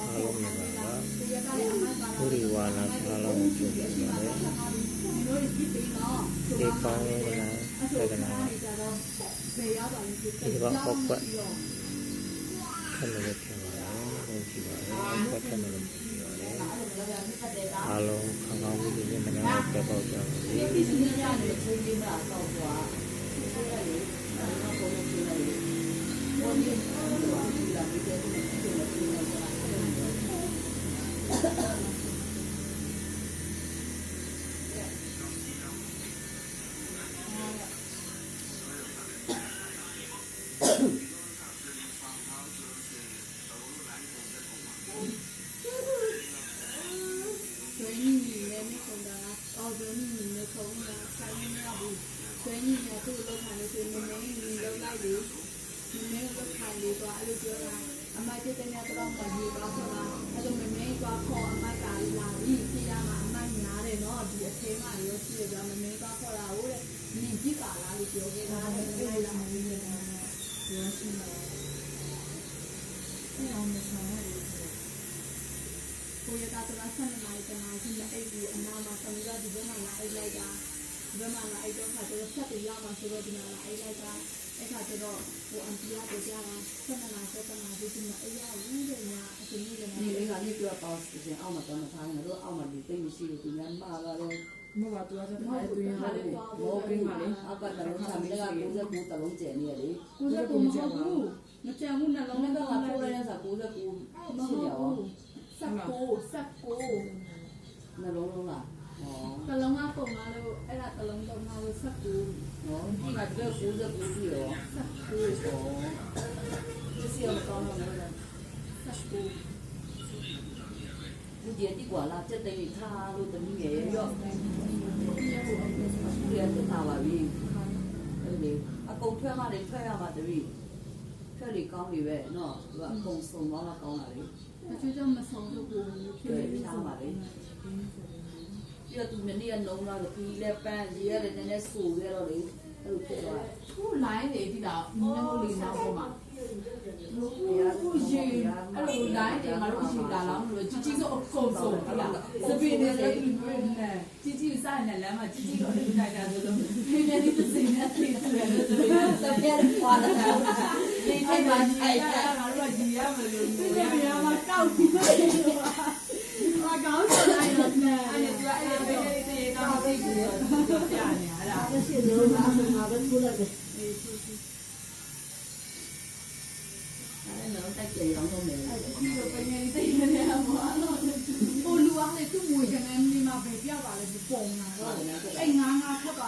အားလုံးမင်္ဂလာပါဘုရီဝါလာအားလုံးကိုကျေးဇူးတင်ပါတယ်ဒီကောင်းလေးကလည်းဆက်ကြနာဒီကောင်းဟောက်ပတ်ဆက်လို့ပြန်ပါတော့ဘုရားရှိပါတယ်ဆက်လို့အားလုံးခေါင်းကောင်းလေးတွေမနာတော့ပေါ့ကြောင်းဒီစီးရတဲ့ချင်းချင်းကတော့ကွာဒီလိုလေးအားလုံးကိုကျေးဇူးတင်ပါတယ််လို့ခါလေးသွားအဲ့လိုပြောတာ အမိုက်ပြတဲ့များတော့ပါဒီပါခေါ်တာအဲ့လိုမမေးသွားခေါ်အမိုက်ကလေးလာပြီးပြရမှာအမိုက်များတယ်နော်ဒီအသေးမှရောရှိရပြောမမေးသွားခေါ်တာဟုတ်တယ်နင်ကြည့်ပါလားလို့ပြောခဲ့တာလည်းမမေးလာဘူးလေပြောရှိမှာအဲ့အောင်မဆောင်ရဘူးကိုရတာတော့ဆက်နေလိုက်တယ်မှာဒီအိတ်ကိုအနာမှာဆောင်ရဒီဘက်မှာလာအိတ်လိုက်တာ ဒီဘက်မှာလာအဲ့တော့ခါကျတော့ဆက်ပြီးရောက်မှာဆိုတော့ဒီမှာလာအဲ့လိုက်ကအဲ့ခါကျတော့ဟိုအန်တီကပြောကြတာဆက်မလာဆက်မလာဒီဒီမှာအရာကြီးတယ်ညာအရှင်ကြီးတယ်ညာဒီကနေ့ပြောပါစီစဉ်အောက်မှာတော့မထားဘူးတို့အောက်မှာဒီသိမရှိဘူးဒီများမှာလာတယ်မဟုတ်ပါဘူးသူကဆက်ထားတယ်သူရင်ဟာလေဘောပင်းပါလေအပတ်တလုံးစာမီးက69တလုံးကျန်နေရလေ69မဟုတ်ဘူးမကျန်ဘူးနှလုံးနဲ့ကလာထိုးရတဲ့စာ69မရှိရအောင်19 19နှလုံးလုံးလား နှလုံးကပုံလာလို့အဲ့ဒါနှလုံးတော့မဟုတ်ဆက်ကူနော်ဒီကတည်းကကိုယ်ကကိုယ်ပြောဆက်ကူတော့ဒီစီအောင်ကောင်းတော့လည်းဆက်ကူဒီဒီတိကွာလာချက်တိတ်ထားလို့တမီးရယ်ရော့ဒီရသက်သာပါပြီအဲ့ဒီအကုန်ထွက်မှလည်းထွက်ရမှာတမီးထွက်လေကောင်းပြီပဲနော်သူကအကုန်စုံသွားတာကောင်းတာလေအချို့ကျမစုံလို့ကိုဖြစ်နေတာပါလေ ဒီတော့သူမနေ့ကနှုံးလာတော့ဒီလည်းပန်းကြီးရတယ်နည်းနည်းဆူခဲ့တော့လေအဲ့လိုဖြစ်သွားတယ် ခုလိုင်းနေဒီတော့နည်းနည်းလေးနောက်ပေါ်မှာခုရေအဲ့လိုလိုင်းနေငါတို့ရှိလာလားမလို့ជីជីဆိုအကုန်ဆုံးဟုတ်လားစပင်းနေလေဒီဘယ်နဲ့ជីជីစားနေလမ်းမှာជីជីတော့ဒီတိုင်းတာဆိုတော့ဒီနေ့ဒီစိနေတယ်တယ်တယ် တပြက်ခွာလာတာဒီ အဲ့ ထိုက် ဒါ ပါ ကြီး ထိုက် ရ တာ တာငါတို့ကကြီးရမလို့ ဒီနေ့ပြန်မှာကောက်ပြီး စိတ်ကြီးရပြောပြနေရတာအဲ့ဒါရှိလို့ငါ့မှာပဲထူလိုက်တယ်အဲ့တော့တက်ကြရောင်းတော့မယ်အခုတော့ပညာရေးသိနေတာပေါ့အဲ့တော့ဟိုလူအားလည်းသူ့ငွေကနေမှာပဲပြပါလေပုံလာတော့အဲ့ငါး